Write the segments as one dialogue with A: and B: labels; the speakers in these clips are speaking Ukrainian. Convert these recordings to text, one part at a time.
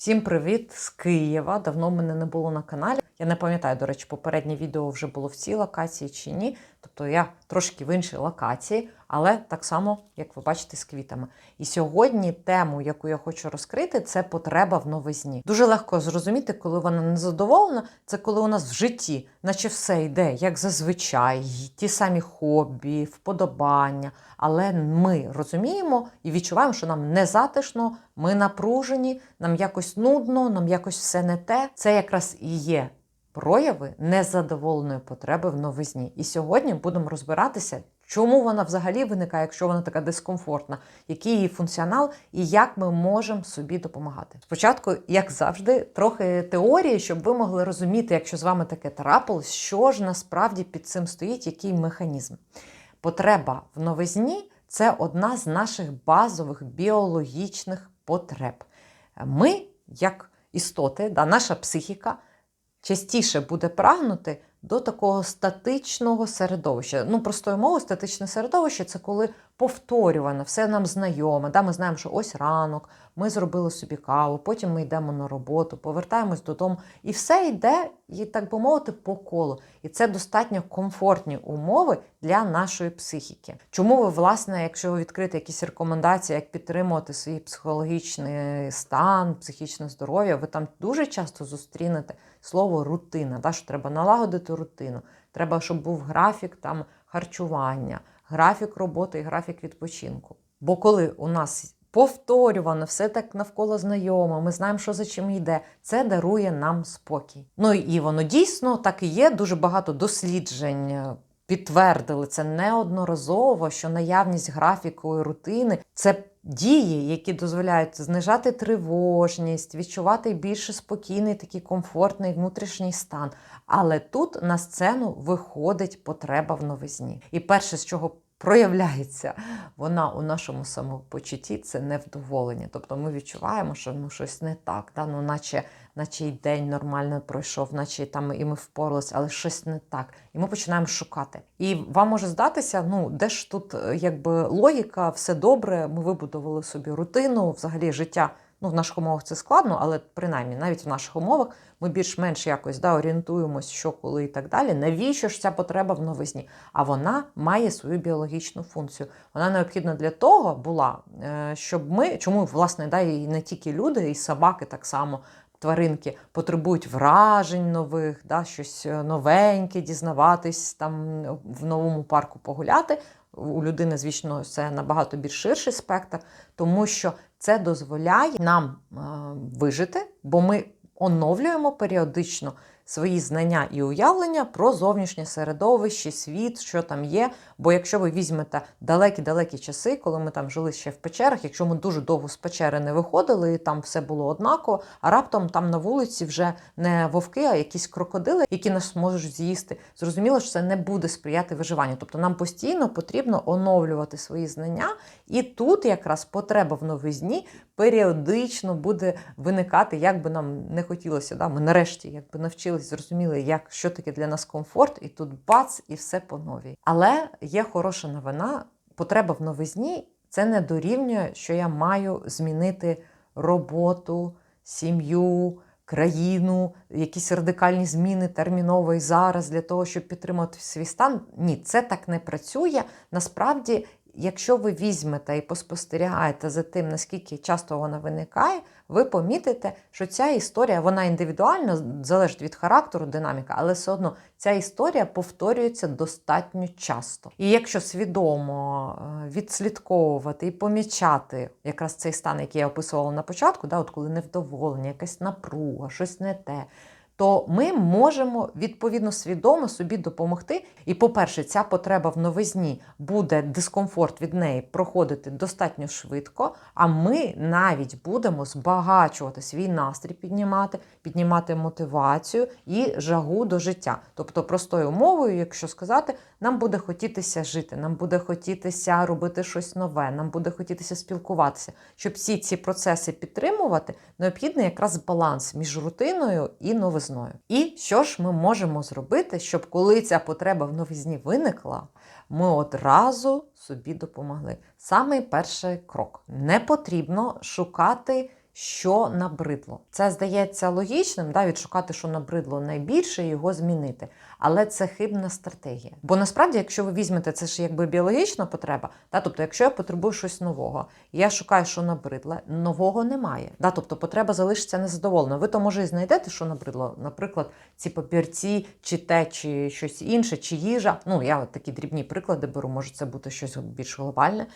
A: Всім привіт з Києва. Давно мене не було на каналі. Я не пам'ятаю, до речі, попереднє відео вже було в цій локації чи ні. Тобто я трошки в іншій локації, але так само, як ви бачите, з квітами. І сьогодні тему, яку я хочу розкрити, це потреба в новизні. Дуже легко зрозуміти, коли вона незадоволена, це коли у нас в житті, наче все йде, як зазвичай, ті самі хобі, вподобання. Але ми розуміємо і відчуваємо, що нам не затишно, ми напружені, нам якось нудно, нам якось все не те. Це якраз і є прояви незадоволеної потреби в новизні. І сьогодні будемо розбиратися, чому вона взагалі виникає, якщо вона така дискомфортна, який її функціонал і як ми можемо собі допомагати. Спочатку, як завжди, трохи теорії, щоб ви могли розуміти, якщо з вами таке трапилось, що ж насправді під цим стоїть, який механізм. Потреба в новизні це одна з наших базових біологічних потреб. Ми, як істоти, да, наша психіка частіше буде прагнути до такого статичного середовища. Ну, простою мовою, статичне середовище це коли повторювано, все нам знайоме. Да? Ми знаємо, що ось ранок, ми зробили собі каву, потім ми йдемо на роботу, повертаємось додому, і все йде, і, так би мовити, по колу. І це достатньо комфортні умови для нашої психіки. Чому ви, власне, якщо ви відкрите якісь рекомендації, як підтримувати свій психологічний стан, психічне здоров'я, ви там дуже часто зустрінете слово рутина, да, що треба налагодити рутину. Треба, щоб був графік там харчування, графік роботи і графік відпочинку. Бо коли у нас повторювано, все так навколо знайомо, ми знаємо, що за чим йде, це дарує нам спокій. Ну і воно дійсно так і є. Дуже багато досліджень. Підтвердили це неодноразово, що наявність графіку і рутини це дії, які дозволяють знижати тривожність, відчувати більше спокійний, такий комфортний внутрішній стан. Але тут на сцену виходить потреба в новизні. І перше, з чого проявляється вона у нашому самопочутті, це невдоволення. Тобто ми відчуваємо, що ну щось не так, да? ну, наче, наче й день нормально пройшов, наче там і ми впоралися, але щось не так. І ми починаємо шукати. І вам може здатися, ну де ж тут е, якби логіка, все добре, ми вибудували собі рутину, взагалі життя. Ну, в наших умовах це складно, але принаймні навіть в наших умовах ми більш-менш якось да, орієнтуємось, що коли і так далі. Навіщо ж ця потреба в новизні? А вона має свою біологічну функцію. Вона необхідна для того була, е, щоб ми, чому власне да, і не тільки люди, і собаки так само. Тваринки потребують вражень нових, да, щось е, новеньке, дізнаватись там в новому парку погуляти. У людини, звісно, це набагато більш ширший спектр, тому що це дозволяє нам е, вижити, бо ми оновлюємо періодично свої знання і уявлення про зовнішнє середовище, світ, що там є. Бо якщо ви візьмете далекі-далекі часи, коли ми там жили ще в печерах, якщо ми дуже довго з печери не виходили, і там все було однаково, а раптом там на вулиці вже не вовки, а якісь крокодили, які нас можуть з'їсти. Зрозуміло, що це не буде сприяти виживанню. Тобто нам постійно потрібно оновлювати свої знання, і тут якраз потреба в новизні періодично буде виникати, як би нам не хотілося. Да? Ми нарешті якби навчились, зрозуміли, як що таке для нас комфорт, і тут бац, і все по новій. Але є хороша новина. Потреба в новизні це не дорівнює, що я маю змінити роботу, сім'ю. Країну, якісь радикальні зміни терміново і зараз для того, щоб підтримати свій стан. Ні, це так не працює. Насправді, якщо ви візьмете і поспостерігаєте за тим, наскільки часто вона виникає, ви помітите, що ця історія вона індивідуальна, залежить від характеру, динаміка, але все одно ця історія повторюється достатньо часто. І якщо свідомо е, відслідковувати і помічати якраз цей стан, який я описувала на початку, да, от коли невдоволення, якась напруга, щось не те. То ми можемо відповідно свідомо собі допомогти. І, по-перше, ця потреба в новизні буде дискомфорт від неї проходити достатньо швидко. А ми навіть будемо збагачувати свій настрій, піднімати, піднімати мотивацію і жагу до життя. Тобто, простою мовою, якщо сказати, нам буде хотітися жити, нам буде хотітися робити щось нове, нам буде хотітися спілкуватися. Щоб всі ці процеси підтримувати, необхідний якраз баланс між рутиною і новизною. І що ж ми можемо зробити, щоб коли ця потреба в новизні виникла, ми одразу собі допомогли. Самий перший крок: не потрібно шукати що набридло. Це здається логічним, да, відшукати, що набридло найбільше, і його змінити. Але це хибна стратегія. Бо насправді, якщо ви візьмете, це ж якби біологічна потреба. Да, тобто, якщо я потребую щось нового, я шукаю, що набридло, нового немає. Да, тобто потреба залишиться незадоволена. Ви то може і знайдете, що набридло, наприклад, ці папірці, чи те, чи щось інше, чи їжа. Ну я такі дрібні приклади беру, може це бути щось більш глобальне.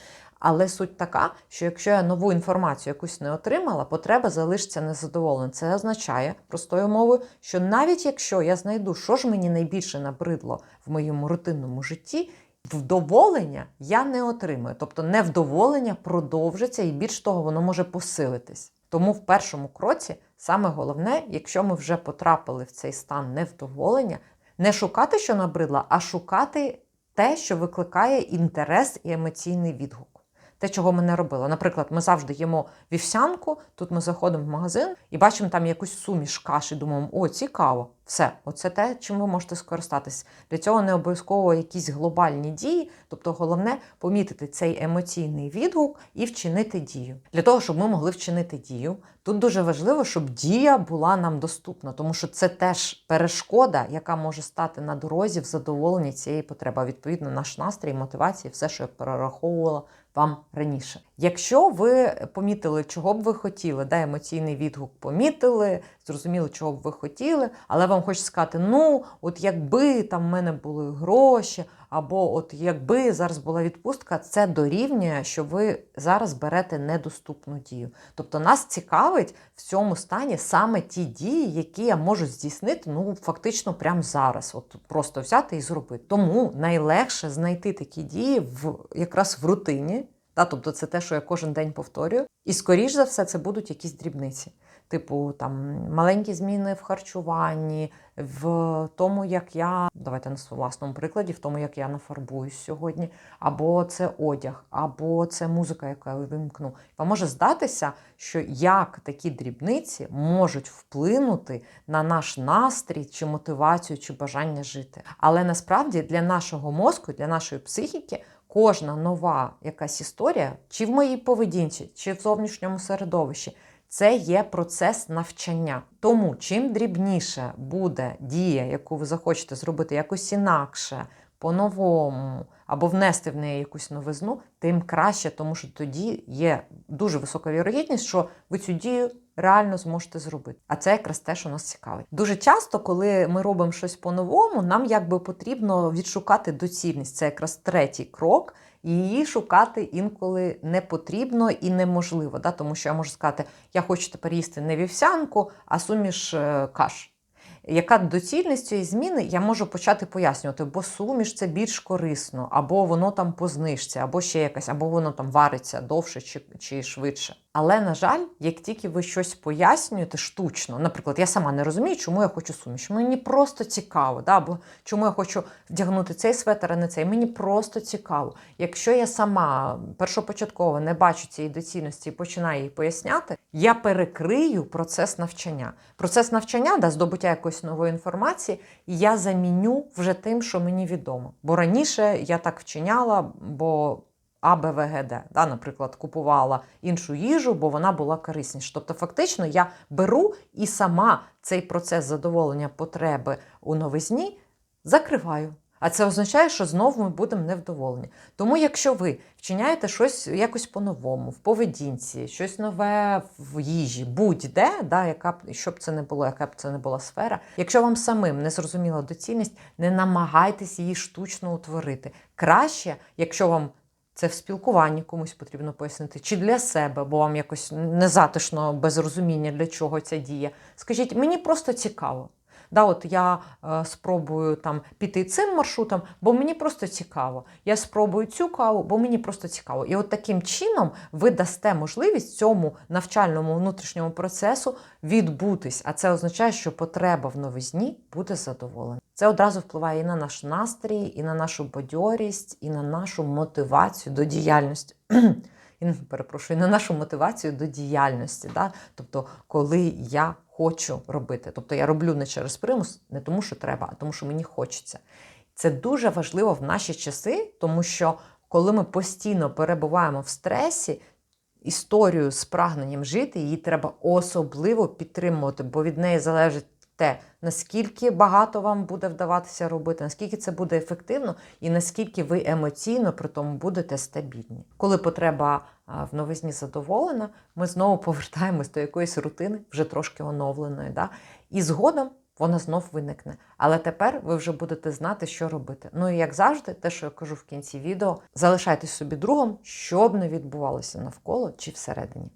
A: Але суть така, що якщо я нову інформацію якусь не отримала, потреба залишиться незадоволена. Це означає простою мовою, що навіть якщо я знайду, що ж мені найбільше набридло в моєму рутинному житті, вдоволення я не отримую. Тобто невдоволення продовжиться і більш того, воно може посилитись. Тому в першому кроці саме головне, якщо ми вже потрапили в цей стан невдоволення, не шукати, що набридло, а шукати те, що викликає інтерес і емоційний відгук. Те, чого ми не робили. Наприклад, ми завжди їмо вівсянку, тут ми заходимо в магазин і бачимо там якусь суміш каш і думаємо, о, цікаво, все, оце те, чим ви можете скористатись. Для цього не обов'язково якісь глобальні дії, тобто головне помітити цей емоційний відгук і вчинити дію. Для того, щоб ми могли вчинити дію, тут дуже важливо, щоб дія була нам доступна, тому що це теж перешкода, яка може стати на дорозі в задоволенні цієї потреби. Відповідно, наш настрій, мотивація, все, що я перераховувала вам раніше. Якщо ви помітили, чого б ви хотіли, да, емоційний відгук помітили, зрозуміли, чого б ви хотіли, але вам хочеться сказати, ну, от якби там в мене були гроші, або от якби зараз була відпустка, це дорівнює, що ви зараз берете недоступну дію. Тобто нас цікавить в цьому стані саме ті дії, які я можу здійснити, ну фактично прямо зараз. От просто взяти і зробити. Тому найлегше знайти такі дії в якраз в рутині. Та, тобто це те, що я кожен день повторюю. І скоріш за все, це будуть якісь дрібниці. Типу там маленькі зміни в харчуванні, в тому, як я давайте на своєму власному прикладі, в тому, як я нафарбуюсь сьогодні, або це одяг, або це музика, яку я вимкну. Вам може здатися, що як такі дрібниці можуть вплинути на наш настрій, чи мотивацію, чи бажання жити. Але насправді для нашого мозку, для нашої психіки. Кожна нова якась історія, чи в моїй поведінці, чи в зовнішньому середовищі, це є процес навчання. Тому чим дрібніше буде дія, яку ви захочете зробити якось інакше, по-новому, або внести в неї якусь новизну, тим краще, тому що тоді є дуже висока вірогідність, що ви цю дію реально зможете зробити. А це якраз те, що нас цікавить. Дуже часто, коли ми робимо щось по-новому, нам якби потрібно відшукати доцільність. Це якраз третій крок. Її шукати інколи не потрібно і неможливо. Да? Тому що я можу сказати, я хочу тепер їсти не вівсянку, а суміш е, каш. Яка доцільність цієї зміни, я можу почати пояснювати, бо суміш це більш корисно, або воно там по або ще якась, або воно там вариться довше чи, чи швидше. Але, на жаль, як тільки ви щось пояснюєте штучно, наприклад, я сама не розумію, чому я хочу суміш. Мені просто цікаво, да? або чому я хочу вдягнути цей светр, а не цей. Мені просто цікаво. Якщо я сама першопочатково не бачу цієї доцільності і починаю її поясняти, я перекрию процес навчання. Процес навчання, да, здобуття якоїсь нової інформації, я заміню вже тим, що мені відомо. Бо раніше я так вчиняла, бо. АБВГД, да, наприклад, купувала іншу їжу, бо вона була корисніша. Тобто, фактично, я беру і сама цей процес задоволення потреби у новизні закриваю. А це означає, що знову ми будемо невдоволені. Тому, якщо ви вчиняєте щось якось по-новому, в поведінці, щось нове в їжі, будь-де, да, яка б що б це не було, яка б це не була сфера. Якщо вам самим не зрозуміла доцільність, не намагайтесь її штучно утворити. Краще, якщо вам це в спілкуванні комусь потрібно пояснити, чи для себе, бо вам якось незатишно без розуміння, для чого ця дія. Скажіть, мені просто цікаво. Да, от Я е, спробую там піти цим маршрутом, бо мені просто цікаво. Я спробую цю каву, бо мені просто цікаво. І от таким чином ви дасте можливість цьому навчальному внутрішньому процесу відбутись. А це означає, що потреба в новизні буде задоволена. Це одразу впливає і на наш настрій, і на нашу бадьорість, і на нашу мотивацію до діяльності. Перепрошую, на нашу мотивацію до діяльності. Да? Тобто, коли я хочу робити. Тобто я роблю не через примус, не тому, що треба, а тому, що мені хочеться. Це дуже важливо в наші часи, тому що коли ми постійно перебуваємо в стресі, історію з прагненням жити, її треба особливо підтримувати, бо від неї залежить те, наскільки багато вам буде вдаватися робити, наскільки це буде ефективно, і наскільки ви емоційно при тому будете стабільні. Коли потреба в новизні задоволена, ми знову повертаємось до якоїсь рутини, вже трошки оновленої. Да? І згодом вона знов виникне. Але тепер ви вже будете знати, що робити. Ну і як завжди, те, що я кажу в кінці відео, залишайтесь собі другом, що б не відбувалося навколо чи всередині.